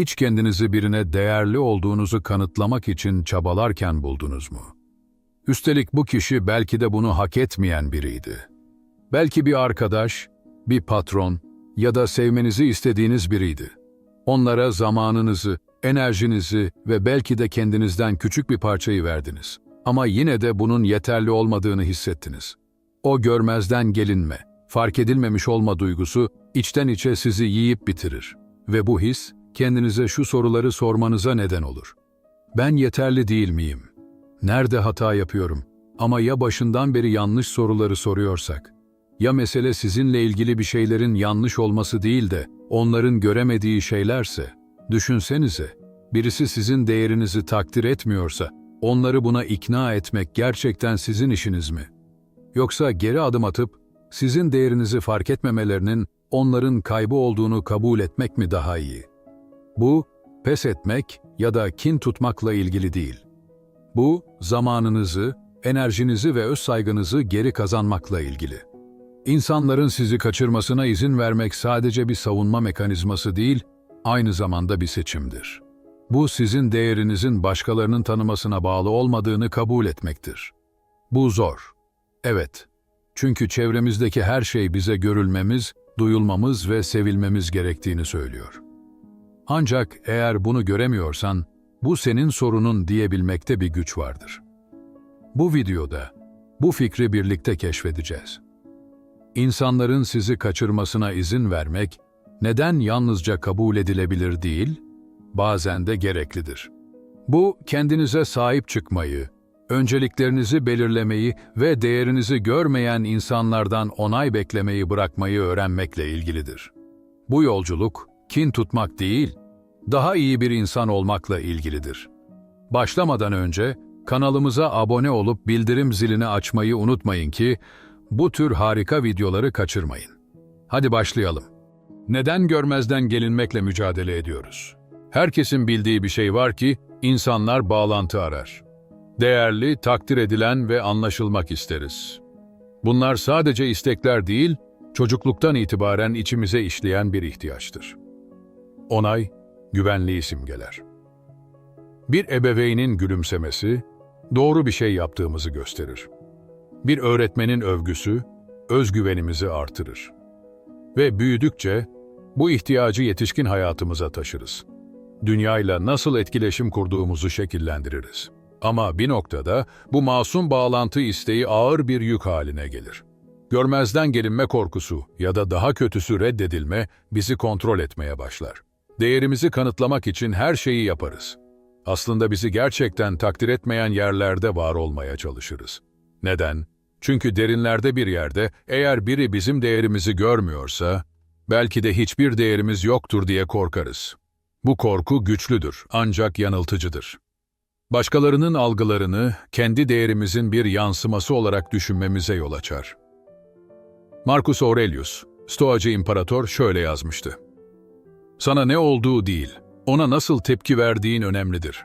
Hiç kendinizi birine değerli olduğunuzu kanıtlamak için çabalarken buldunuz mu? Üstelik bu kişi belki de bunu hak etmeyen biriydi. Belki bir arkadaş, bir patron ya da sevmenizi istediğiniz biriydi. Onlara zamanınızı, enerjinizi ve belki de kendinizden küçük bir parçayı verdiniz. Ama yine de bunun yeterli olmadığını hissettiniz. O görmezden gelinme, fark edilmemiş olma duygusu içten içe sizi yiyip bitirir. Ve bu his, kendinize şu soruları sormanıza neden olur. Ben yeterli değil miyim? Nerede hata yapıyorum? Ama ya başından beri yanlış soruları soruyorsak? Ya mesele sizinle ilgili bir şeylerin yanlış olması değil de onların göremediği şeylerse? Düşünsenize, birisi sizin değerinizi takdir etmiyorsa, onları buna ikna etmek gerçekten sizin işiniz mi? Yoksa geri adım atıp, sizin değerinizi fark etmemelerinin onların kaybı olduğunu kabul etmek mi daha iyi? Bu, pes etmek ya da kin tutmakla ilgili değil. Bu, zamanınızı, enerjinizi ve öz saygınızı geri kazanmakla ilgili. İnsanların sizi kaçırmasına izin vermek sadece bir savunma mekanizması değil, aynı zamanda bir seçimdir. Bu sizin değerinizin başkalarının tanımasına bağlı olmadığını kabul etmektir. Bu zor. Evet. Çünkü çevremizdeki her şey bize görülmemiz, duyulmamız ve sevilmemiz gerektiğini söylüyor. Ancak eğer bunu göremiyorsan, bu senin sorunun diyebilmekte bir güç vardır. Bu videoda bu fikri birlikte keşfedeceğiz. İnsanların sizi kaçırmasına izin vermek neden yalnızca kabul edilebilir değil, bazen de gereklidir. Bu kendinize sahip çıkmayı, önceliklerinizi belirlemeyi ve değerinizi görmeyen insanlardan onay beklemeyi bırakmayı öğrenmekle ilgilidir. Bu yolculuk kin tutmak değil, daha iyi bir insan olmakla ilgilidir. Başlamadan önce kanalımıza abone olup bildirim zilini açmayı unutmayın ki bu tür harika videoları kaçırmayın. Hadi başlayalım. Neden görmezden gelinmekle mücadele ediyoruz? Herkesin bildiği bir şey var ki insanlar bağlantı arar. Değerli, takdir edilen ve anlaşılmak isteriz. Bunlar sadece istekler değil, çocukluktan itibaren içimize işleyen bir ihtiyaçtır. Onay, güvenliği simgeler. Bir ebeveynin gülümsemesi, doğru bir şey yaptığımızı gösterir. Bir öğretmenin övgüsü, özgüvenimizi artırır. Ve büyüdükçe bu ihtiyacı yetişkin hayatımıza taşırız. Dünyayla nasıl etkileşim kurduğumuzu şekillendiririz. Ama bir noktada bu masum bağlantı isteği ağır bir yük haline gelir. Görmezden gelinme korkusu ya da daha kötüsü reddedilme bizi kontrol etmeye başlar. Değerimizi kanıtlamak için her şeyi yaparız. Aslında bizi gerçekten takdir etmeyen yerlerde var olmaya çalışırız. Neden? Çünkü derinlerde bir yerde eğer biri bizim değerimizi görmüyorsa, belki de hiçbir değerimiz yoktur diye korkarız. Bu korku güçlüdür ancak yanıltıcıdır. Başkalarının algılarını kendi değerimizin bir yansıması olarak düşünmemize yol açar. Marcus Aurelius, Stoacı imparator şöyle yazmıştı. Sana ne olduğu değil, ona nasıl tepki verdiğin önemlidir.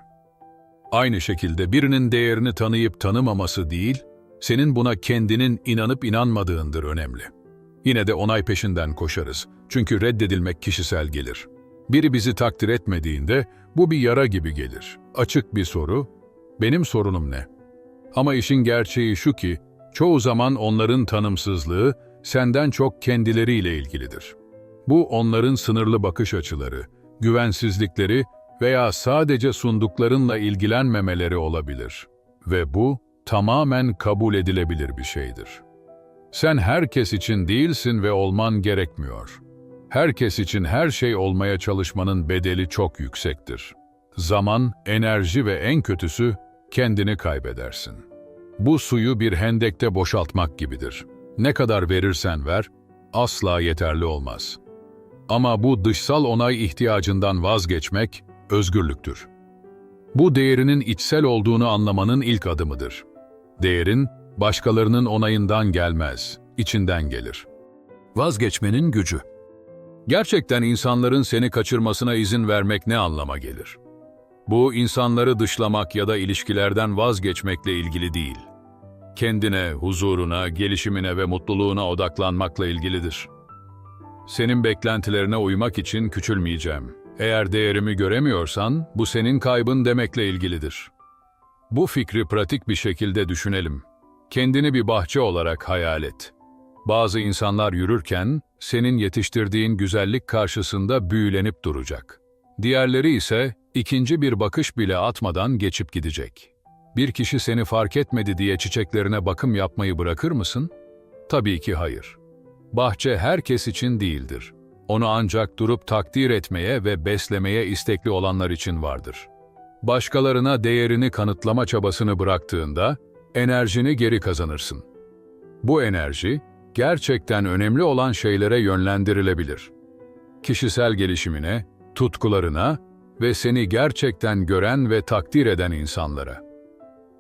Aynı şekilde birinin değerini tanıyıp tanımaması değil, senin buna kendinin inanıp inanmadığındır önemli. Yine de onay peşinden koşarız. Çünkü reddedilmek kişisel gelir. Biri bizi takdir etmediğinde bu bir yara gibi gelir. Açık bir soru, benim sorunum ne? Ama işin gerçeği şu ki, çoğu zaman onların tanımsızlığı senden çok kendileriyle ilgilidir. Bu onların sınırlı bakış açıları, güvensizlikleri veya sadece sunduklarınla ilgilenmemeleri olabilir. Ve bu tamamen kabul edilebilir bir şeydir. Sen herkes için değilsin ve olman gerekmiyor. Herkes için her şey olmaya çalışmanın bedeli çok yüksektir. Zaman, enerji ve en kötüsü kendini kaybedersin. Bu suyu bir hendekte boşaltmak gibidir. Ne kadar verirsen ver, asla yeterli olmaz. Ama bu dışsal onay ihtiyacından vazgeçmek özgürlüktür. Bu değerinin içsel olduğunu anlamanın ilk adımıdır. Değerin, başkalarının onayından gelmez, içinden gelir. Vazgeçmenin gücü. Gerçekten insanların seni kaçırmasına izin vermek ne anlama gelir? Bu, insanları dışlamak ya da ilişkilerden vazgeçmekle ilgili değil. Kendine, huzuruna, gelişimine ve mutluluğuna odaklanmakla ilgilidir. Senin beklentilerine uymak için küçülmeyeceğim. Eğer değerimi göremiyorsan, bu senin kaybın demekle ilgilidir. Bu fikri pratik bir şekilde düşünelim. Kendini bir bahçe olarak hayal et. Bazı insanlar yürürken, senin yetiştirdiğin güzellik karşısında büyülenip duracak. Diğerleri ise, ikinci bir bakış bile atmadan geçip gidecek. Bir kişi seni fark etmedi diye çiçeklerine bakım yapmayı bırakır mısın? Tabii ki hayır. Bahçe herkes için değildir. Onu ancak durup takdir etmeye ve beslemeye istekli olanlar için vardır. Başkalarına değerini kanıtlama çabasını bıraktığında enerjini geri kazanırsın. Bu enerji gerçekten önemli olan şeylere yönlendirilebilir. Kişisel gelişimine, tutkularına ve seni gerçekten gören ve takdir eden insanlara.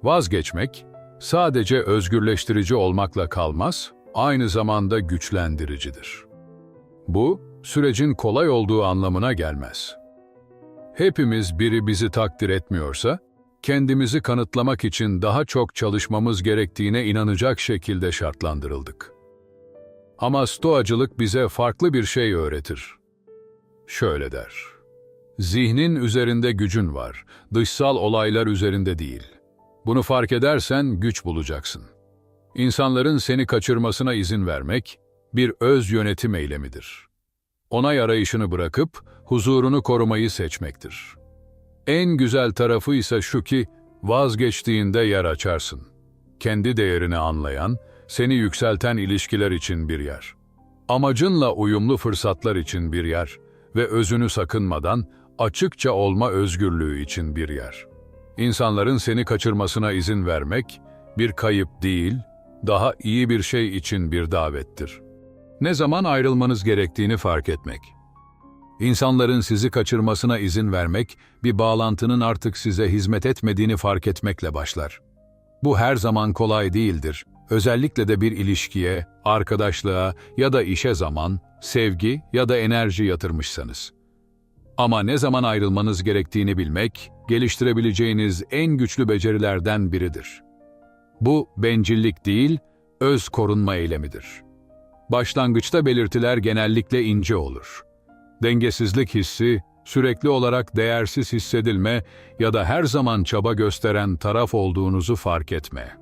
Vazgeçmek sadece özgürleştirici olmakla kalmaz, aynı zamanda güçlendiricidir. Bu, sürecin kolay olduğu anlamına gelmez. Hepimiz biri bizi takdir etmiyorsa, kendimizi kanıtlamak için daha çok çalışmamız gerektiğine inanacak şekilde şartlandırıldık. Ama stoacılık bize farklı bir şey öğretir. Şöyle der. Zihnin üzerinde gücün var, dışsal olaylar üzerinde değil. Bunu fark edersen güç bulacaksın. İnsanların seni kaçırmasına izin vermek, bir öz yönetim eylemidir. Onay arayışını bırakıp, huzurunu korumayı seçmektir. En güzel tarafı ise şu ki, vazgeçtiğinde yer açarsın. Kendi değerini anlayan, seni yükselten ilişkiler için bir yer. Amacınla uyumlu fırsatlar için bir yer ve özünü sakınmadan açıkça olma özgürlüğü için bir yer. İnsanların seni kaçırmasına izin vermek, bir kayıp değil, daha iyi bir şey için bir davettir. Ne zaman ayrılmanız gerektiğini fark etmek. İnsanların sizi kaçırmasına izin vermek, bir bağlantının artık size hizmet etmediğini fark etmekle başlar. Bu her zaman kolay değildir. Özellikle de bir ilişkiye, arkadaşlığa ya da işe zaman, sevgi ya da enerji yatırmışsanız. Ama ne zaman ayrılmanız gerektiğini bilmek, geliştirebileceğiniz en güçlü becerilerden biridir. Bu bencillik değil, öz korunma eylemidir. Başlangıçta belirtiler genellikle ince olur. Dengesizlik hissi, sürekli olarak değersiz hissedilme ya da her zaman çaba gösteren taraf olduğunuzu fark etme.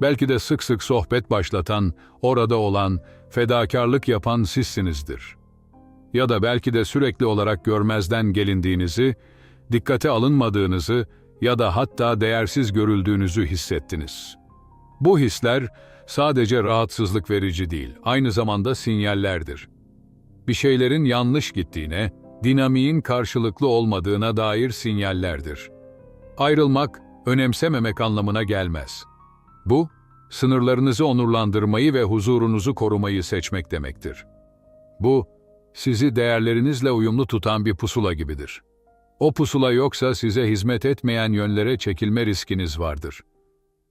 Belki de sık sık sohbet başlatan, orada olan, fedakarlık yapan sizsinizdir. Ya da belki de sürekli olarak görmezden gelindiğinizi, dikkate alınmadığınızı ya da hatta değersiz görüldüğünüzü hissettiniz. Bu hisler sadece rahatsızlık verici değil, aynı zamanda sinyallerdir. Bir şeylerin yanlış gittiğine, dinamiğin karşılıklı olmadığına dair sinyallerdir. Ayrılmak, önemsememek anlamına gelmez. Bu, sınırlarınızı onurlandırmayı ve huzurunuzu korumayı seçmek demektir. Bu, sizi değerlerinizle uyumlu tutan bir pusula gibidir. O pusula yoksa size hizmet etmeyen yönlere çekilme riskiniz vardır.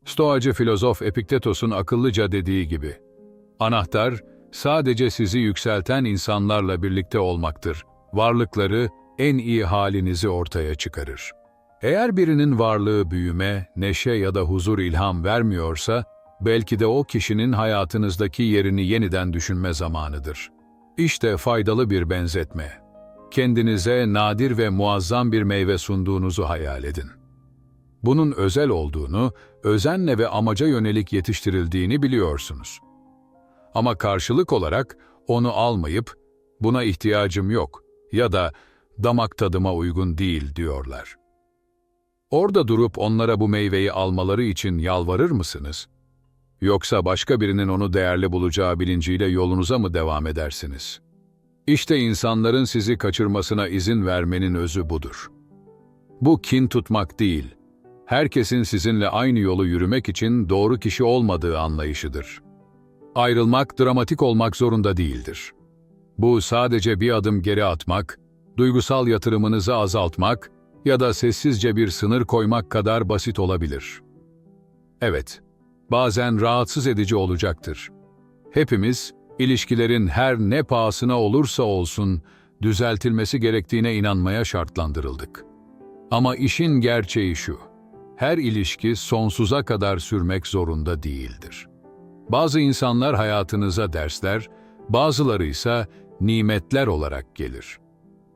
Stoacı filozof Epiktetos'un akıllıca dediği gibi, anahtar sadece sizi yükselten insanlarla birlikte olmaktır. Varlıkları en iyi halinizi ortaya çıkarır. Eğer birinin varlığı büyüme, neşe ya da huzur ilham vermiyorsa, belki de o kişinin hayatınızdaki yerini yeniden düşünme zamanıdır. İşte faydalı bir benzetme. Kendinize nadir ve muazzam bir meyve sunduğunuzu hayal edin. Bunun özel olduğunu, özenle ve amaca yönelik yetiştirildiğini biliyorsunuz. Ama karşılık olarak onu almayıp, buna ihtiyacım yok ya da damak tadıma uygun değil diyorlar. Orada durup onlara bu meyveyi almaları için yalvarır mısınız? Yoksa başka birinin onu değerli bulacağı bilinciyle yolunuza mı devam edersiniz? İşte insanların sizi kaçırmasına izin vermenin özü budur. Bu kin tutmak değil, herkesin sizinle aynı yolu yürümek için doğru kişi olmadığı anlayışıdır. Ayrılmak dramatik olmak zorunda değildir. Bu sadece bir adım geri atmak, duygusal yatırımınızı azaltmak ya da sessizce bir sınır koymak kadar basit olabilir. Evet, bazen rahatsız edici olacaktır. Hepimiz, ilişkilerin her ne pahasına olursa olsun, düzeltilmesi gerektiğine inanmaya şartlandırıldık. Ama işin gerçeği şu, her ilişki sonsuza kadar sürmek zorunda değildir. Bazı insanlar hayatınıza dersler, bazıları ise nimetler olarak gelir.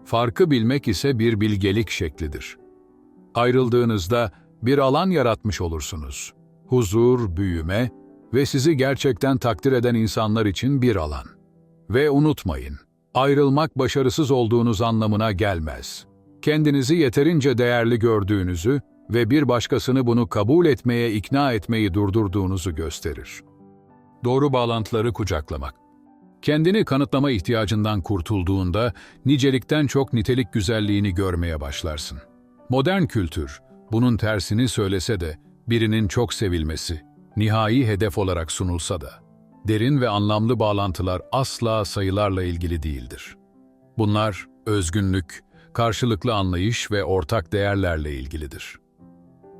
Farkı bilmek ise bir bilgelik şeklidir. Ayrıldığınızda bir alan yaratmış olursunuz. Huzur, büyüme ve sizi gerçekten takdir eden insanlar için bir alan. Ve unutmayın, ayrılmak başarısız olduğunuz anlamına gelmez. Kendinizi yeterince değerli gördüğünüzü ve bir başkasını bunu kabul etmeye ikna etmeyi durdurduğunuzu gösterir. Doğru bağlantıları kucaklamak. Kendini kanıtlama ihtiyacından kurtulduğunda nicelikten çok nitelik güzelliğini görmeye başlarsın. Modern kültür, bunun tersini söylese de birinin çok sevilmesi, nihai hedef olarak sunulsa da, derin ve anlamlı bağlantılar asla sayılarla ilgili değildir. Bunlar özgünlük, karşılıklı anlayış ve ortak değerlerle ilgilidir.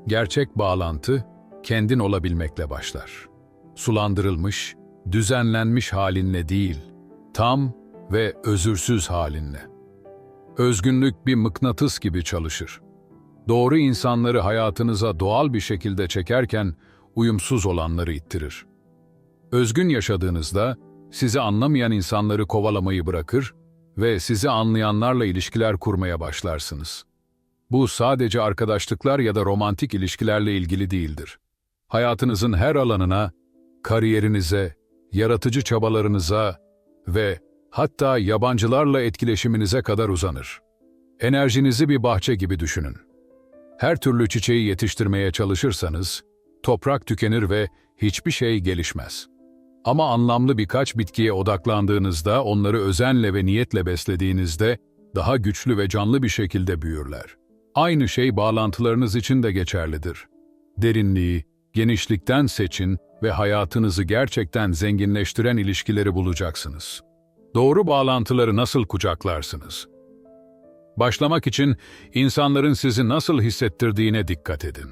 Gerçek bağlantı, kendin olabilmekle başlar. Sulandırılmış, düzenlenmiş halinle değil, tam ve özürsüz halinle. Özgünlük bir mıknatıs gibi çalışır. Doğru insanları hayatınıza doğal bir şekilde çekerken uyumsuz olanları ittirir. Özgün yaşadığınızda sizi anlamayan insanları kovalamayı bırakır ve sizi anlayanlarla ilişkiler kurmaya başlarsınız. Bu sadece arkadaşlıklar ya da romantik ilişkilerle ilgili değildir. Hayatınızın her alanına, kariyerinize, yaratıcı çabalarınıza ve hatta yabancılarla etkileşiminize kadar uzanır. Enerjinizi bir bahçe gibi düşünün. Her türlü çiçeği yetiştirmeye çalışırsanız, toprak tükenir ve hiçbir şey gelişmez. Ama anlamlı birkaç bitkiye odaklandığınızda, onları özenle ve niyetle beslediğinizde, daha güçlü ve canlı bir şekilde büyürler. Aynı şey bağlantılarınız için de geçerlidir. Derinliği, genişlikten seçin ve hayatınızı gerçekten zenginleştiren ilişkileri bulacaksınız. Doğru bağlantıları nasıl kucaklarsınız? Başlamak için insanların sizi nasıl hissettirdiğine dikkat edin.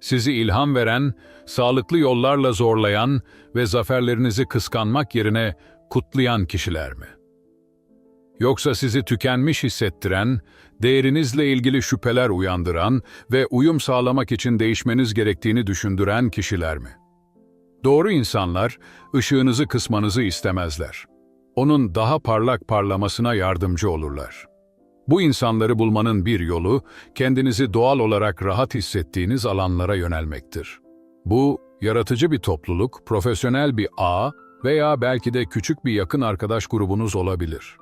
Sizi ilham veren, sağlıklı yollarla zorlayan ve zaferlerinizi kıskanmak yerine kutlayan kişiler mi? Yoksa sizi tükenmiş hissettiren, değerinizle ilgili şüpheler uyandıran ve uyum sağlamak için değişmeniz gerektiğini düşündüren kişiler mi? Doğru insanlar, ışığınızı kısmanızı istemezler. Onun daha parlak parlamasına yardımcı olurlar. Bu insanları bulmanın bir yolu, kendinizi doğal olarak rahat hissettiğiniz alanlara yönelmektir. Bu, yaratıcı bir topluluk, profesyonel bir ağ veya belki de küçük bir yakın arkadaş grubunuz olabilir.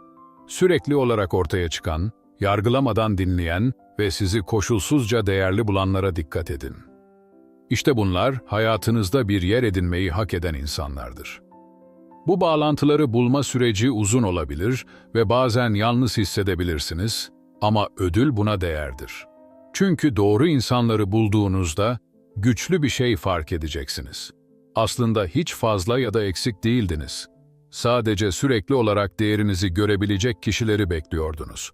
Sürekli olarak ortaya çıkan, yargılamadan dinleyen ve sizi koşulsuzca değerli bulanlara dikkat edin. İşte bunlar hayatınızda bir yer edinmeyi hak eden insanlardır. Bu bağlantıları bulma süreci uzun olabilir ve bazen yalnız hissedebilirsiniz ama ödül buna değerdir. Çünkü doğru insanları bulduğunuzda güçlü bir şey fark edeceksiniz. Aslında hiç fazla ya da eksik değildiniz. Sadece sürekli olarak değerinizi görebilecek kişileri bekliyordunuz.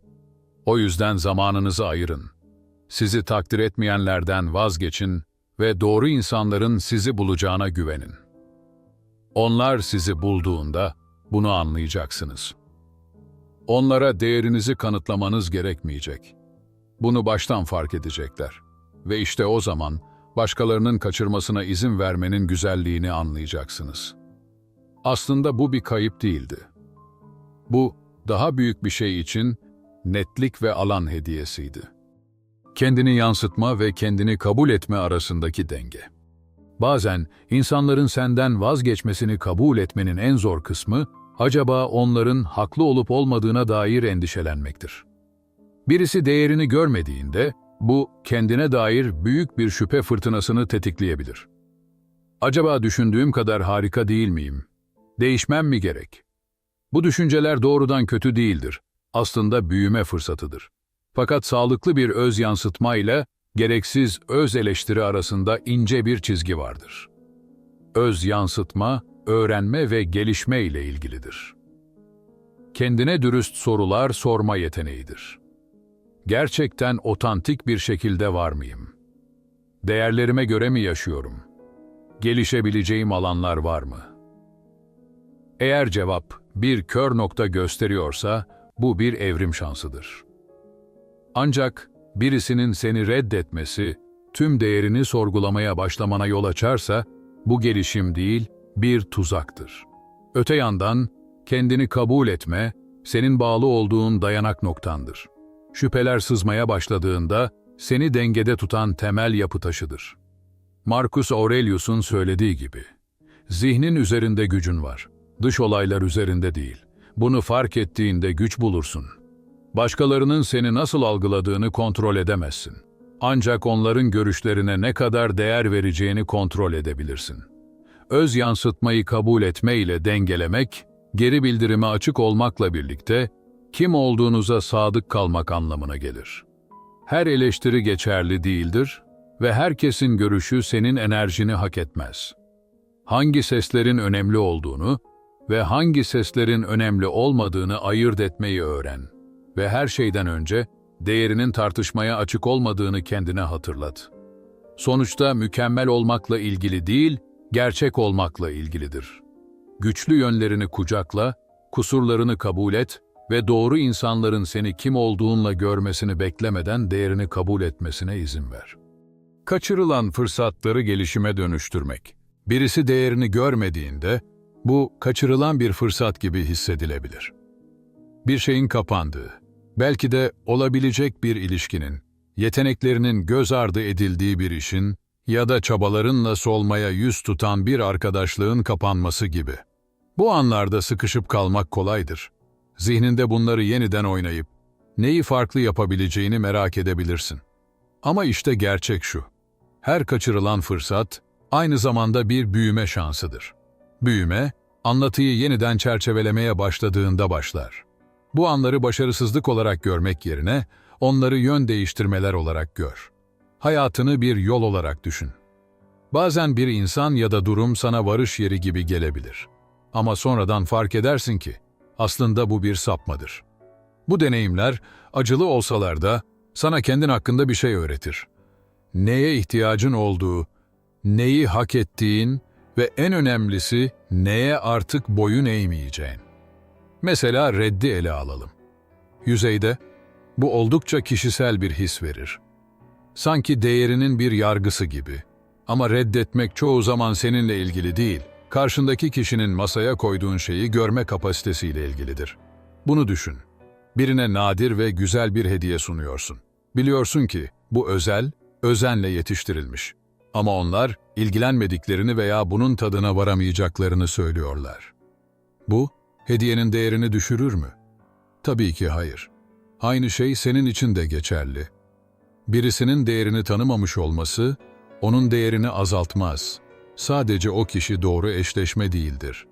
O yüzden zamanınızı ayırın. Sizi takdir etmeyenlerden vazgeçin ve doğru insanların sizi bulacağına güvenin. Onlar sizi bulduğunda bunu anlayacaksınız. Onlara değerinizi kanıtlamanız gerekmeyecek. Bunu baştan fark edecekler. Ve işte o zaman başkalarının kaçırmasına izin vermenin güzelliğini anlayacaksınız. Aslında bu bir kayıp değildi. Bu, daha büyük bir şey için netlik ve alan hediyesiydi. Kendini yansıtma ve kendini kabul etme arasındaki denge. Bazen insanların senden vazgeçmesini kabul etmenin en zor kısmı, acaba onların haklı olup olmadığına dair endişelenmektir. Birisi değerini görmediğinde, bu kendine dair büyük bir şüphe fırtınasını tetikleyebilir. Acaba düşündüğüm kadar harika değil miyim? Değişmem mi gerek? Bu düşünceler doğrudan kötü değildir. Aslında büyüme fırsatıdır. Fakat sağlıklı bir öz yansıtma ile gereksiz öz eleştiri arasında ince bir çizgi vardır. Öz yansıtma, öğrenme ve gelişme ile ilgilidir. Kendine dürüst sorular sorma yeteneğidir. Gerçekten otantik bir şekilde var mıyım? Değerlerime göre mi yaşıyorum? Gelişebileceğim alanlar var mı? Eğer cevap bir kör nokta gösteriyorsa bu bir evrim şansıdır. Ancak birisinin seni reddetmesi, tüm değerini sorgulamaya başlamana yol açarsa, bu gelişim değil, bir tuzaktır. Öte yandan, kendini kabul etme, senin bağlı olduğun dayanak noktandır. Şüpheler sızmaya başladığında seni dengede tutan temel yapı taşıdır. Marcus Aurelius'un söylediği gibi, zihnin üzerinde gücün var, dış olaylar üzerinde değil. Bunu fark ettiğinde güç bulursun. Başkalarının seni nasıl algıladığını kontrol edemezsin. Ancak onların görüşlerine ne kadar değer vereceğini kontrol edebilirsin. Öz yansıtmayı kabul etme ile dengelemek, geri bildirime açık olmakla birlikte kim olduğunuza sadık kalmak anlamına gelir. Her eleştiri geçerli değildir ve herkesin görüşü senin enerjini hak etmez. Hangi seslerin önemli olduğunu ve hangi seslerin önemli olmadığını ayırt etmeyi öğren ve her şeyden önce değerinin tartışmaya açık olmadığını kendine hatırlat. Sonuçta mükemmel olmakla ilgili değil, gerçek olmakla ilgilidir. Güçlü yönlerini kucakla, kusurlarını kabul et ve doğru insanların seni kim olduğunla görmesini beklemeden değerini kabul etmesine izin ver. Kaçırılan fırsatları gelişime dönüştürmek. Birisi değerini görmediğinde bu kaçırılan bir fırsat gibi hissedilebilir. Bir şeyin kapandığı, belki de olabilecek bir ilişkinin, yeteneklerinin göz ardı edildiği bir işin ya da çabalarınla solmaya yüz tutan bir arkadaşlığın kapanması gibi. Bu anlarda sıkışıp kalmak kolaydır. Zihninde bunları yeniden oynayıp neyi farklı yapabileceğini merak edebilirsin. Ama işte gerçek şu. Her kaçırılan fırsat aynı zamanda bir büyüme şansıdır. Büyüme, anlatıyı yeniden çerçevelemeye başladığında başlar. Bu anları başarısızlık olarak görmek yerine onları yön değiştirmeler olarak gör. Hayatını bir yol olarak düşün. Bazen bir insan ya da durum sana varış yeri gibi gelebilir. Ama sonradan fark edersin ki aslında bu bir sapmadır. Bu deneyimler acılı olsalar da sana kendin hakkında bir şey öğretir. Neye ihtiyacın olduğu, neyi hak ettiğin ve en önemlisi neye artık boyun eğmeyeceğin. Mesela reddi ele alalım. Yüzeyde bu oldukça kişisel bir his verir. Sanki değerinin bir yargısı gibi. Ama reddetmek çoğu zaman seninle ilgili değil, karşındaki kişinin masaya koyduğun şeyi görme kapasitesiyle ilgilidir. Bunu düşün. Birine nadir ve güzel bir hediye sunuyorsun. Biliyorsun ki bu özel, özenle yetiştirilmiş. Ama onlar ilgilenmediklerini veya bunun tadına varamayacaklarını söylüyorlar. Bu, hediyenin değerini düşürür mü? Tabii ki hayır. Aynı şey senin için de geçerli. Birisinin değerini tanımamış olması, onun değerini azaltmaz. Sadece o kişi doğru eşleşme değildir.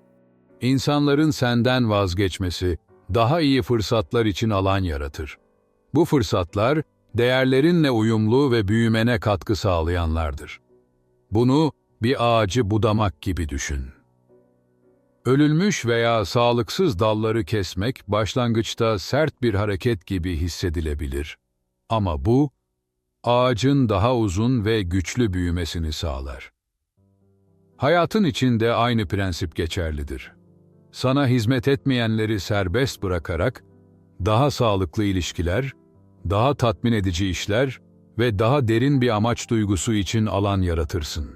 İnsanların senden vazgeçmesi, daha iyi fırsatlar için alan yaratır. Bu fırsatlar, değerlerinle uyumlu ve büyümene katkı sağlayanlardır. Bunu bir ağacı budamak gibi düşün. Ölülmüş veya sağlıksız dalları kesmek başlangıçta sert bir hareket gibi hissedilebilir. Ama bu, ağacın daha uzun ve güçlü büyümesini sağlar. Hayatın içinde aynı prensip geçerlidir. Sana hizmet etmeyenleri serbest bırakarak, daha sağlıklı ilişkiler, daha tatmin edici işler ve daha derin bir amaç duygusu için alan yaratırsın.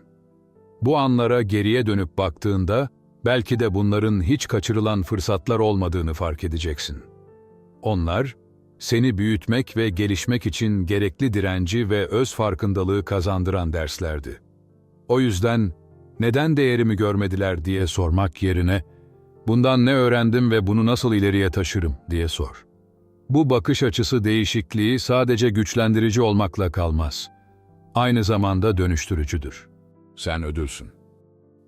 Bu anlara geriye dönüp baktığında, belki de bunların hiç kaçırılan fırsatlar olmadığını fark edeceksin. Onlar, seni büyütmek ve gelişmek için gerekli direnci ve öz farkındalığı kazandıran derslerdi. O yüzden, neden değerimi görmediler diye sormak yerine, bundan ne öğrendim ve bunu nasıl ileriye taşırım diye sor. Bu bakış açısı değişikliği sadece güçlendirici olmakla kalmaz. Aynı zamanda dönüştürücüdür. Sen ödülsün.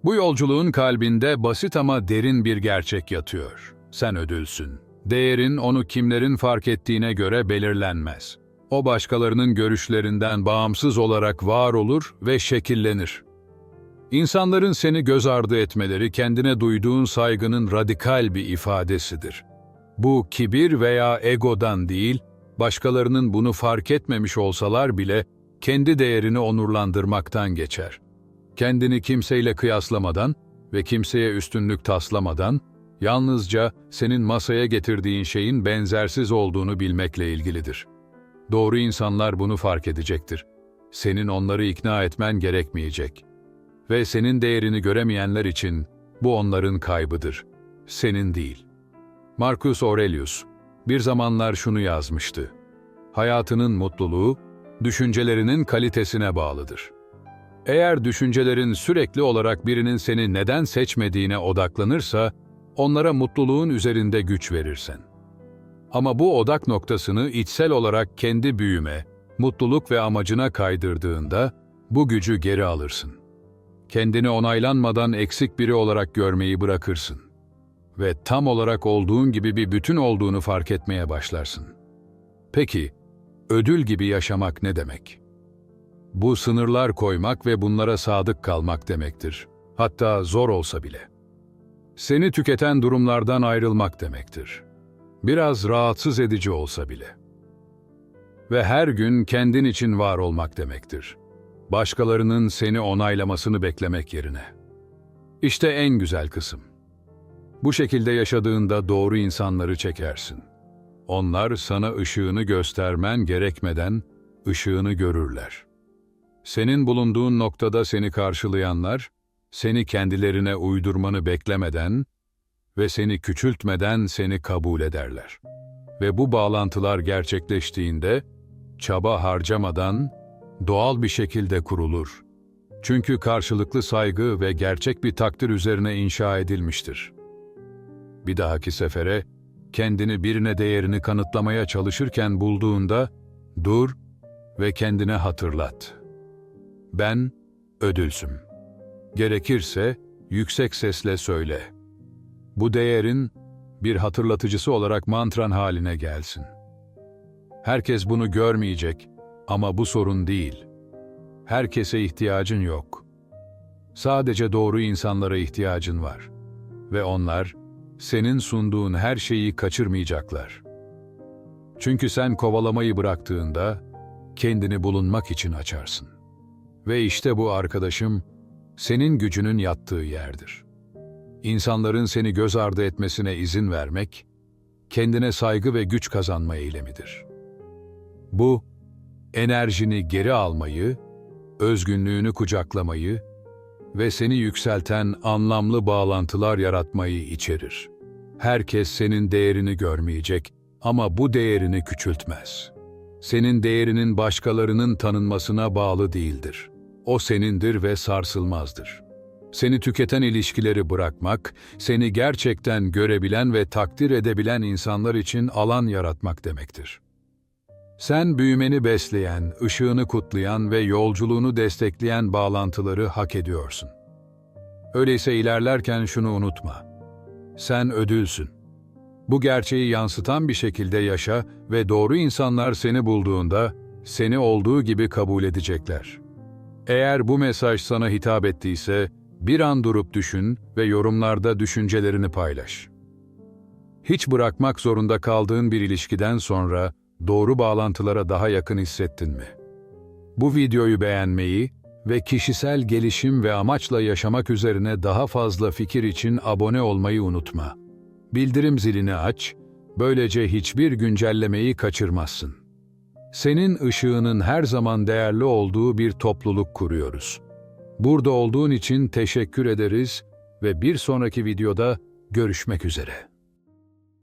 Bu yolculuğun kalbinde basit ama derin bir gerçek yatıyor. Sen ödülsün. Değerin onu kimlerin fark ettiğine göre belirlenmez. O başkalarının görüşlerinden bağımsız olarak var olur ve şekillenir. İnsanların seni göz ardı etmeleri kendine duyduğun saygının radikal bir ifadesidir. Bu kibir veya egodan değil, başkalarının bunu fark etmemiş olsalar bile kendi değerini onurlandırmaktan geçer. Kendini kimseyle kıyaslamadan ve kimseye üstünlük taslamadan, yalnızca senin masaya getirdiğin şeyin benzersiz olduğunu bilmekle ilgilidir. Doğru insanlar bunu fark edecektir. Senin onları ikna etmen gerekmeyecek. Ve senin değerini göremeyenler için bu onların kaybıdır, senin değil. Marcus Aurelius bir zamanlar şunu yazmıştı. Hayatının mutluluğu, düşüncelerinin kalitesine bağlıdır. Eğer düşüncelerin sürekli olarak birinin seni neden seçmediğine odaklanırsa, onlara mutluluğun üzerinde güç verirsen. Ama bu odak noktasını içsel olarak kendi büyüme, mutluluk ve amacına kaydırdığında bu gücü geri alırsın. Kendini onaylanmadan eksik biri olarak görmeyi bırakırsın ve tam olarak olduğun gibi bir bütün olduğunu fark etmeye başlarsın. Peki, ödül gibi yaşamak ne demek? Bu sınırlar koymak ve bunlara sadık kalmak demektir. Hatta zor olsa bile. Seni tüketen durumlardan ayrılmak demektir. Biraz rahatsız edici olsa bile. Ve her gün kendin için var olmak demektir. Başkalarının seni onaylamasını beklemek yerine. İşte en güzel kısım. Bu şekilde yaşadığında doğru insanları çekersin. Onlar sana ışığını göstermen gerekmeden ışığını görürler. Senin bulunduğun noktada seni karşılayanlar, seni kendilerine uydurmanı beklemeden ve seni küçültmeden seni kabul ederler. Ve bu bağlantılar gerçekleştiğinde, çaba harcamadan doğal bir şekilde kurulur. Çünkü karşılıklı saygı ve gerçek bir takdir üzerine inşa edilmiştir. Bir dahaki sefere, kendini birine değerini kanıtlamaya çalışırken bulduğunda, dur ve kendine hatırlat. Ben ödülsüm. Gerekirse yüksek sesle söyle. Bu değerin bir hatırlatıcısı olarak mantran haline gelsin. Herkes bunu görmeyecek ama bu sorun değil. Herkese ihtiyacın yok. Sadece doğru insanlara ihtiyacın var. Ve onlar, senin sunduğun her şeyi kaçırmayacaklar. Çünkü sen kovalamayı bıraktığında, kendini bulunmak için açarsın. Ve işte bu arkadaşım, senin gücünün yattığı yerdir. İnsanların seni göz ardı etmesine izin vermek, kendine saygı ve güç kazanma eylemidir. Bu, enerjini geri almayı, özgünlüğünü kucaklamayı ve seni yükselten anlamlı bağlantılar yaratmayı içerir. Herkes senin değerini görmeyecek ama bu değerini küçültmez. Senin değerinin başkalarının tanınmasına bağlı değildir. O senindir ve sarsılmazdır. Seni tüketen ilişkileri bırakmak, seni gerçekten görebilen ve takdir edebilen insanlar için alan yaratmak demektir. Sen büyümeni besleyen, ışığını kutlayan ve yolculuğunu destekleyen bağlantıları hak ediyorsun. Öyleyse ilerlerken şunu unutma. Sen ödülsün. Bu gerçeği yansıtan bir şekilde yaşa ve doğru insanlar seni bulduğunda seni olduğu gibi kabul edecekler. Eğer bu mesaj sana hitap ettiyse bir an durup düşün ve yorumlarda düşüncelerini paylaş. Hiç bırakmak zorunda kaldığın bir ilişkiden sonra doğru bağlantılara daha yakın hissettin mi? Bu videoyu beğenmeyi ve kişisel gelişim ve amaçla yaşamak üzerine daha fazla fikir için abone olmayı unutma. Bildirim zilini aç, böylece hiçbir güncellemeyi kaçırmazsın. Senin ışığının her zaman değerli olduğu bir topluluk kuruyoruz. Burada olduğun için teşekkür ederiz ve bir sonraki videoda görüşmek üzere.